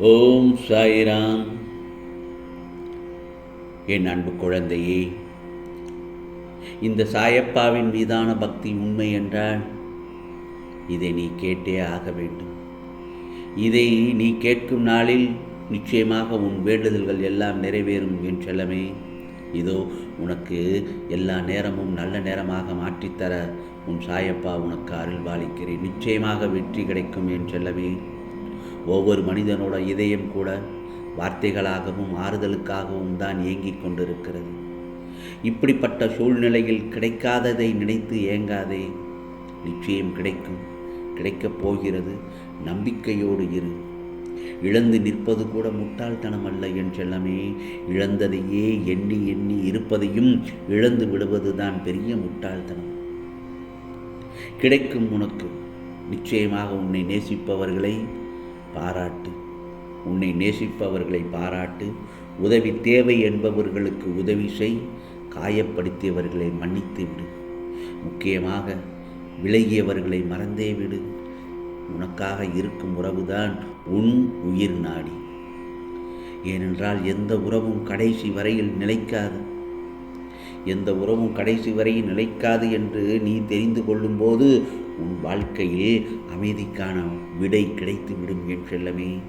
ஓம் சாய்ராம். என் அன்பு குழந்தையே இந்த சாயப்பாவின் மீதான பக்தி உண்மை என்றால் இதை நீ கேட்டே ஆக வேண்டும். இதை நீ கேட்கும் நாளில் நிச்சயமாக உன் வேண்டுதல்கள் எல்லாம் நிறைவேறும் என் செல்லமே. இதோ உனக்கு எல்லா நேரமும் நல்ல நேரமாக மாற்றித்தர உன் சாயப்பா உனக்கு அருள் பாலிக்கிறேன் நிச்சயமாக வெற்றி கிடைக்கும் என் செல்லமே. ஒவ்வொரு மனிதனோட இதயம் கூட வார்த்தைகளாகவும் ஆறுதலுக்காகவும் தான் ஏங்கிக் கொண்டிருக்கிறது. இப்படிப்பட்ட சூழ்நிலையில் கிடைக்காததை நினைத்து ஏங்காதே. நிச்சயம் கிடைக்கும். கிடைக்கப் போகிறது. நம்பிக்கையோடு இரு. இழந்து நிற்பது கூட முட்டாள்தனம் அல்ல என் செல்லமே. இழந்ததையே எண்ணி எண்ணி இருப்பதையும் இழந்து விடுவதுதான் பெரிய முட்டாள்தனம். கிடைக்கும் உனக்கு. நிச்சயமாக உன்னை நேசிப்பவர்களை பாராட்டு. உன்னை நேசிப்பவர்களை பாராட்டு. உதவி தேவை என்பவர்களுக்கு உதவி செய். காயப்படுத்தியவர்களை மன்னித்து விடு. முக்கியமாக விலகியவர்களை மறந்தே விடு. உனக்காக இருக்கும் உறவுதான் உன் உயிர் நாடி. ஏனென்றால் எந்த உறவும் கடைசி வரையில் நிலைக்காது. எந்த உறவும் கடைசி வரை நிலைக்காது என்று நீ தெரிந்து கொள்ளும்போது உன் வாழ்க்கையில் அமைதிக்கான விடை கிடைத்துவிடும் என் செல்லமே.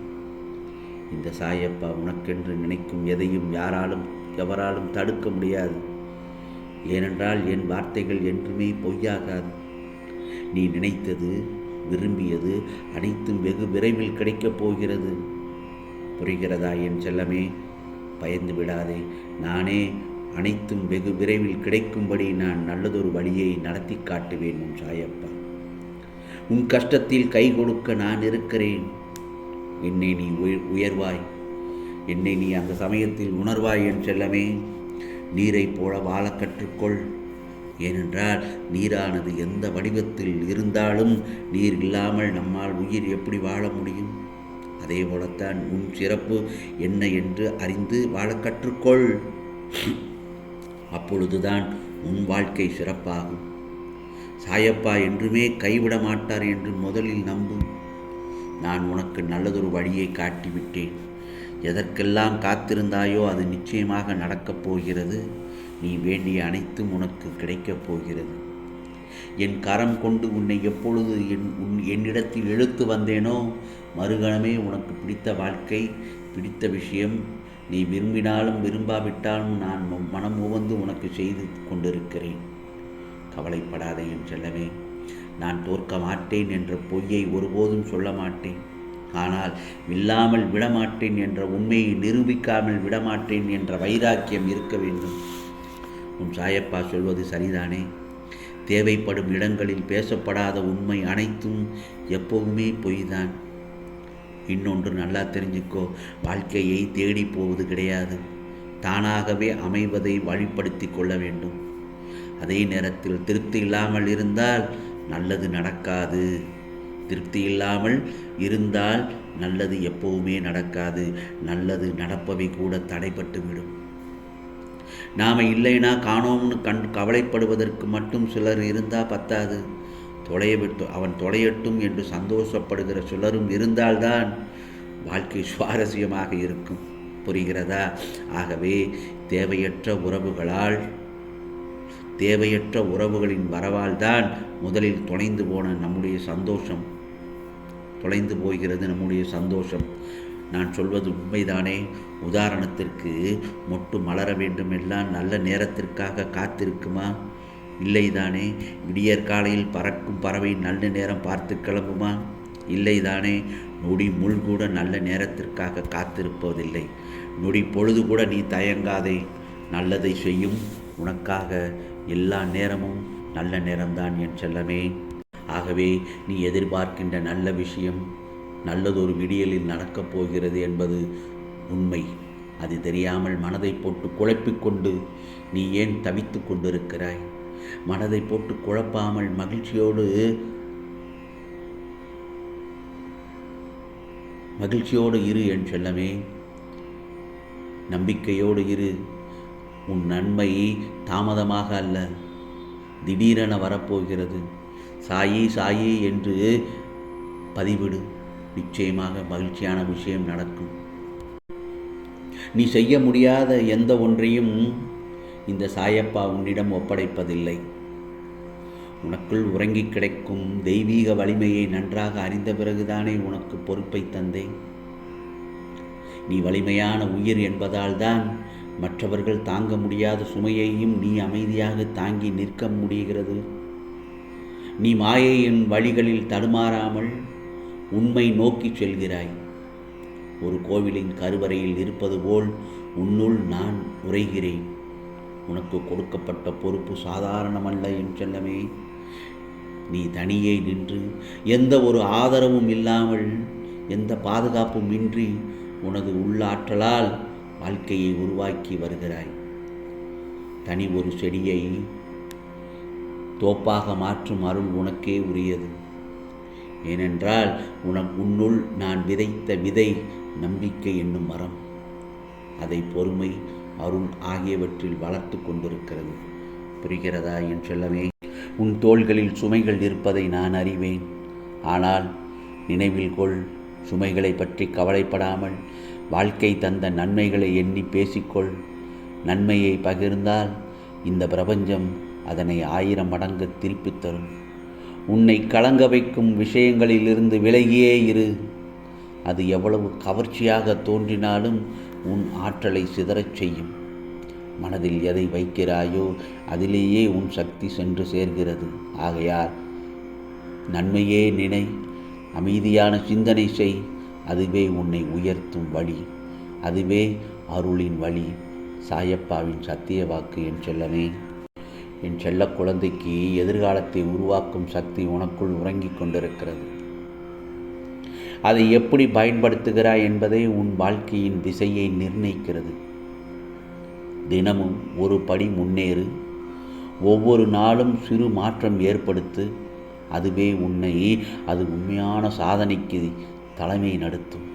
இந்த சாயப்பா உனக்கென்று நினைக்கும் எதையும் யாராலும் எவராலும் தடுக்க முடியாது. ஏனென்றால் என் வார்த்தைகள் என்றுமே பொய்யாகாது. நீ நினைத்தது விரும்பியது அனைத்தும் வெகு விரைவில் கிடைக்கப் போகிறது. புரிகிறதா என் செல்லமே? பயந்து விடாதே. நானே அனைத்தும் வெகு விரைவில் கிடைக்கும்படி நான் நல்லதொரு வழியை நடத்தி காட்டுவேன் உன் சாயப்பா. உன் கஷ்டத்தில் கை கொடுக்க நான் இருக்கிறேன். என்னை நீ உயர்வாய். என்னை நீ அந்த சமயத்தில் உணர்வாய் என் செல்லமே. நீரைப் போல வாழ கற்றுக்கொள். ஏனென்றால் நீரானது எந்த வடிவத்தில் இருந்தாலும் நீர் இல்லாமல் நம்மால் உயிர் எப்படி வாழ முடியும்? அதே போலத்தான் உன் சிறப்பு என்ன என்று அறிந்து வாழ கற்றுக்கொள். அப்பொழுதுதான் உன் வாழ்க்கை சிறப்பாகும். சாயப்பா என்றுமே கைவிட மாட்டார் என்று முதலில் நம்பு. நான் உனக்கு நல்லதொரு வழியை காட்டிவிட்டேன். எதற்கெல்லாம் காத்திருந்தாயோ அது நிச்சயமாக நடக்கப் போகிறது. நீ வேண்டிய அனைத்தும் உனக்கு கிடைக்கப் போகிறது. என் கரம் கொண்டு உன்னை எப்பொழுது என் உன் என்னிடத்தில் இழுத்து வந்தேனோ மறுகணமே உனக்கு பிடித்த வாழ்க்கை பிடித்த விஷயம் நீ விரும்பினாலும் விரும்பாவிட்டாலும் நான் மனம் உவந்து உனக்கு செய்து கொண்டிருக்கிறேன். கவலைப்படாதே என் செல்லவே நான் தோற்க மாட்டேன் என்ற பொய்யை ஒருபோதும் சொல்ல மாட்டேன். ஆனால் இல்லாமல் விடமாட்டேன் என்ற உண்மையை நிரூபிக்காமல் விடமாட்டேன் என்ற வைராக்கியம் இருக்க வேண்டும். உன் சாயப்பா சொல்வது சரிதானே? தேவைப்படும் இடங்களில் பேசப்படாத உண்மை அனைத்தும் எப்போதுமே பொய்தான். இன்னொன்று நல்லா தெரிஞ்சுக்கோ. வாழ்க்கையை தேடி போவது கிடையாது. தானாகவே அமைவதை வழிப்படுத்தி கொள்ள வேண்டும். அதே நேரத்தில் திருப்தி இல்லாமல் இருந்தால் நல்லது நடக்காது. திருப்தி இல்லாமல் இருந்தால் நல்லது எப்பவுமே நடக்காது. நல்லது நடப்பவை கூட தடைப்பட்டுவிடும் நாம் இல்லைனா காணோம்னு கண் கவலைப்படுவதற்கு மட்டும் சிலர் இருந்தால் பத்தாது. தொலையவிட்டு அவன் தொலையட்டும் என்று சந்தோஷப்படுகிற சிலரும் இருந்தால்தான் வாழ்க்கை சுவாரஸ்யமாக இருக்கும். புரிகிறதா? ஆகவே தேவையற்ற உறவுகளால் தேவையற்ற உறவுகளின் வரவால் தான் முதலில் தொலைந்து போன நம்முடைய சந்தோஷம். தொலைந்து போகிறது நம்முடைய சந்தோஷம். நான் சொல்வது உண்மைதானே? உதாரணத்திற்கு மொட்டு மலர வேண்டுமெல்லாம் நல்ல நேரத்திற்காக காத்திருக்குமா? இல்லைதானே? விடியற் காலையில் பறக்கும் பறவை நல்ல நேரம் பார்த்து கிளம்புமா? இல்லைதானே? நொடி முள் கூட நல்ல நேரத்திற்காக காத்திருப்பதில்லை. நொடி பொழுது கூட நீ தயங்காதே. நல்லதை செய்யும் உனக்காக எல்லா நேரமும் நல்ல நேரம்தான் என் செல்லமே. ஆகவே நீ எதிர்பார்க்கின்ற நல்ல விஷயம் நல்லதொரு விடியலில் நடக்கப் போகிறது என்பது உண்மை. அது தெரியாமல் மனதை போட்டு குழப்பிக்கொண்டு நீ ஏன் தவித்து கொண்டிருக்கிறாய்? மனதை போட்டு குழப்பாமல் மகிழ்ச்சியோடு மகிழ்ச்சியோடு இரு என் செல்லமே. நம்பிக்கையோடு இரு. உன் நன்மை தாமதமாக அல்ல. திடீரென வரப்போகிறது. சாயி சாயி என்று பதிவிடு. நிச்சயமாக மகிழ்ச்சியான விஷயம் நடக்கும். நீ செய்ய முடியாத எந்த ஒன்றையும் இந்த சாயப்பா உன்னிடம் ஒப்படைப்பதில்லை. உனக்குள் உறங்கி கிடைக்கும் தெய்வீக வலிமையை நன்றாக அறிந்த பிறகுதானே உனக்கு பொறுப்பை தந்தேன். நீ வலிமையான உயிர் என்பதால் தான் மற்றவர்கள் தாங்க முடியாத சுமையையும் நீ அமைதியாக தாங்கி நிற்க முடிகிறது. நீ மாயையின் வழிகளில் தடுமாறாமல் உண்மை நோக்கி செல்கிறாய். ஒரு கோவிலின் கருவறையில் இருப்பது போல் உன்னுள் நான் உரைகிறேன் உனக்கு கொடுக்கப்பட்ட பொறுப்பு சாதாரணமல்ல என் செல்லமே. நீ தனியே நின்று எந்த ஒரு ஆதரவும் இல்லாமல் எந்த பாதுகாப்பும் இன்றி உனது உள்ளாற்றலால் வாழ்க்கையை உருவாக்கி வருகிறாய். தனி ஒரு செடியை தோப்பாக மாற்றும் அருள் உனக்கே உரியது. ஏனென்றால் உனக்கு உன்னுள் நான் விதைத்த விதை நம்பிக்கை என்னும் மரம். அதை பொறுமை அருண் ஆகியவற்றில் வளர்த்து கொண்டிருக்கிறது. புரிகிறதா என் செல்லமே? உன் தோள்களில் சுமைகள் இருப்பதை நான் அறிவேன். ஆனால் நினைவில் கொள் சுமைகளை பற்றி கவலைப்படாமல் வாழ்க்கை தந்த நன்மைகளை எண்ணி பேசிக்கொள். நன்மையை பகிர்ந்தால் இந்த பிரபஞ்சம் அதனை ஆயிரம் மடங்கு திருப்பித் தரும். உன்னை கலங்க வைக்கும் விஷயங்களிலிருந்து விலகியே இரு. அது எவ்வளவு கவர்ச்சியாக தோன்றினாலும் உன் ஆற்றலை சிதறச் செய்யும். மனதில் எதை வைக்கிறாயோ அதிலேயே உன் சக்தி சென்று சேர்கிறது. ஆகையால் நன்மையே நினை அமைதியான சிந்தனை செய். அதுவே உன்னை உயர்த்தும் வழி. அதுவே அருளின் வழி. சாயப்பாவின் சத்திய வாக்கு என் செல்லமே. என் செல்ல குழந்தைக்கு எதிர்காலத்தை உருவாக்கும் சக்தி உனக்குள் உறங்கிக் கொண்டிருக்கிறது. அதை எப்படி பயன்படுத்துகிறாய் என்பதே உன் வாழ்க்கையின் திசையை நிர்ணயிக்கிறது. தினமும் ஒரு படி முன்னேறு ஒவ்வொரு நாளும் சிறு மாற்றம் ஏற்படுத்து அதுவே உன்னை அது உண்மையான சாதனைக்கு தலைமை நடத்தும்.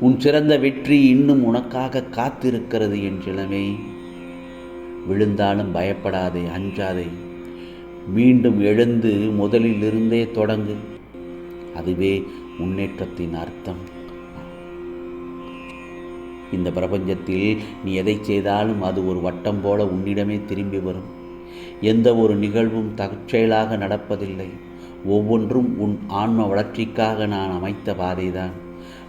உன் சிறந்த வெற்றி இன்னும் உனக்காக காத்திருக்கிறது என் சிலமே விழுந்தாலும் பயப்படாதே அஞ்சாதே. மீண்டும் எழுந்து முதலில் இருந்தே தொடங்கு. அதுவே முன்னேற்றத்தின் அர்த்தம். இந்த பிரபஞ்சத்தில் நீ எதை செய்தாலும் அது ஒரு வட்டம் போல உன்னிடமே திரும்பி வரும். எந்த ஒரு நிகழ்வும் தற்செயலாக நடப்பதில்லை. ஒவ்வொன்றும் உன் ஆன்ம வளர்ச்சிக்காக நான் அமைத்த பாதைதான்.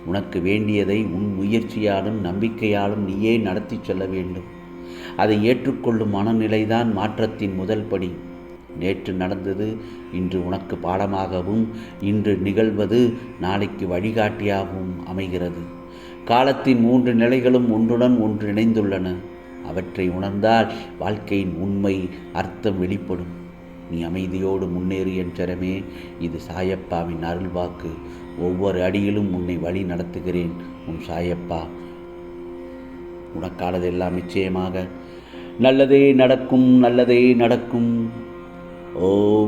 உனக்கு வேண்டியதை உன் முயற்சியாலும் நம்பிக்கையாலும் நீயே நடத்தி செல்ல வேண்டும். அதை ஏற்றுக்கொள்ளும் மனநிலைதான் மாற்றத்தின் முதல் படி. நேற்று நடந்தது இன்று உனக்கு பாடமாகவும் இன்று நிகழ்வது நாளைக்கு வழிகாட்டியாகவும் அமைகிறது. காலத்தின் மூன்று நிலைகளும் ஒன்றுடன் ஒன்று இணைந்துள்ளன. அவற்றை உணர்ந்தால் வாழ்க்கையின் உண்மை அர்த்தம் வெளிப்படும். நீ அமைதியோடு முன்னேறு என்றரமே இது சாயப்பாவின் அருள்வாக்கு. ஒவ்வொரு அடியிலும் உன்னை வழி நடத்துகிறேன் உன் சாயப்பா. உனக்கானதெல்லாம் நிச்சயமாக. நல்லதே நடக்கும் நல்லதே நடக்கும்.